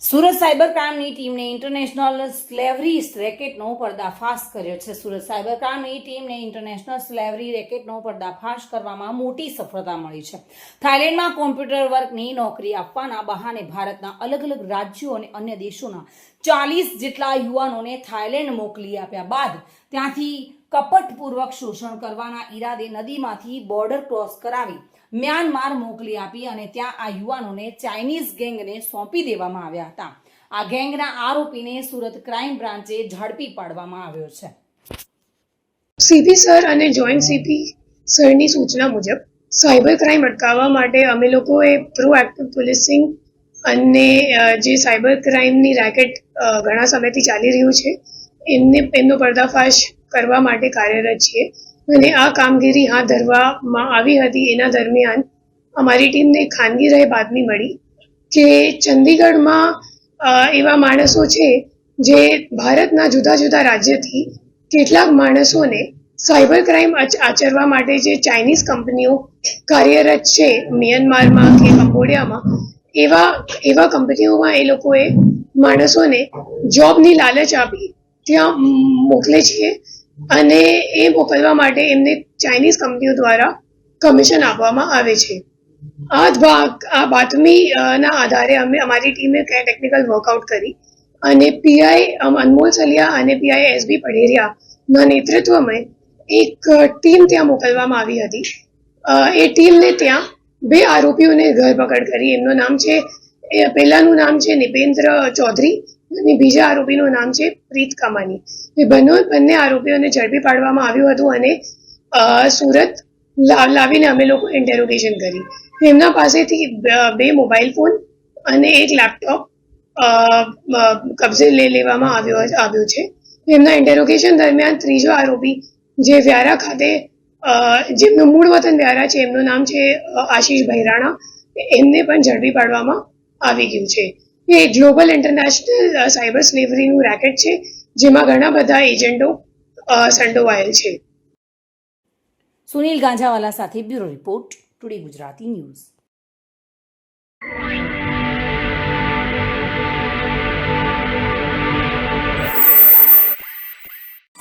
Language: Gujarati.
સુરત સાયબર ક્રાઇમની ટીમને ઇન્ટરનેશનલ સ્લેવરી રેકેટનો પર્દાફાશ કર્યો છે. સુરત સાયબર ક્રાઇમની ટીમને ઇન્ટરનેશનલ સ્લેવરી રેકેટનો પર્દાફાશ કરવામાં મોટી સફળતા મળી છે. થાઇલેન્ડમાં કોમ્પ્યુટર વર્કની નોકરી આપવાના બહાને ભારતના અલગ અલગ રાજ્યો અને અન્ય દેશોના ચાલીસ જેટલા યુવાનોને થાઇલેન્ડ મોકલી આપ્યા બાદ ત્યાંથી કપટપૂર્વક શોષણ કરવાના ઈરાદે નદીમાંથી બોર્ડર ક્રોસ કરાવી, મ્યાનમાર મોકલી આપી અને ત્યાં આ યુવાનોને ચાઇનીઝ ગેંગને સોંપી દેવામાં આવ્યા હતા. આ ગેંગના આરોપીને સુરત ક્રાઇમ બ્રાન્ચે ઝડપી પાડવામાં આવ્યો છે. સીપી સર અને જોઈન્ટ સીપી સરની સૂચના મુજબ સાયબર ક્રાઇમ અટકાવવા માટે અમે લોકોએ પ્રોએક્ટિવ પોલીસિંગ અને જે સાયબર ક્રાઇમની રેકેટ ઘણા સમયથી ચાલી રહ્યું છે એમને એમનો પર્દાફાશ કરવા માટે કાર્યરત છીએ અને આ કામગીરી હાથ ધરવામાં આવી હતી. એના દરમિયાન અમારી ટીમને ખાનગી રહે બાતમી મળી કે ચંદીગઢમાં એવા માણસો છે જે ભારતના જુદા જુદા રાજ્યથી કેટલાક માણસોને સાયબર ક્રાઇમ આચરવા માટે જે ચાઇનીઝ કંપનીઓ કાર્યરત છે, મ્યાનમારમાં કે કંબોડિયામાં, એવા એવા કંપનીઓમાં એ લોકોએ માણસોને જોબની લાલચ આપી. ત્યાં મોકલે છે અને એ મોકલવા માટે એમને ચાઇનીઝ કંપનીઓ દ્વારા કમિશન આપવામાં આવે છે. આ ભાગ, આ બાતમી ના આધારે અમે અમારી ટીમે ટેકનિકલ વર્કઆઉટ કરી અને પીઆઈ અનમોલ સલિયા અને પીઆઈ એસબી પઢેરિયાના નેતૃત્વમાં એક ટીમ ત્યાં મોકલવામાં આવી હતી. એ ટીમને ત્યાં બે આરોપીઓને ધરપકડ કરી. એમનું નામ છે પહેલાનું નામ છે નિપેન્દ્ર ચૌધરી અને બીજા આરોપીનું નામ છે પ્રીત કામાની. એ બંને બંને આરોપીઓને ઝડપી પાડવામાં આવ્યું હતું અને સુરત લાવીને અમે લોકો ઇન્ટેરોગેશન કરી. એમના પાસેથી બે મોબાઈલ ફોન અને એક લેપટોપ કબજે લઈ લેવામાં આવ્યો આવ્યો છે. એમના ઇન્ટેરોગેશન દરમિયાન ત્રીજો આરોપી જે વ્યારા ખાતે જેમનું મૂળ વતન વ્યારા છે, એમનું નામ છે આશીષ ભૈરાણા, એમને પણ ઝડપી પાડવામાં આવી ગયું છે. એ ગ્લોબલ ઇન્ટરનેશનલ સાયબર સ્લેવરીનું રેકેટ છે, જેમાં ઘણા બધા એજન્ટો સંડોવાયેલ છે. સુનિલ ગાંજાવાલા સાથે bureau report, today Gujarati news.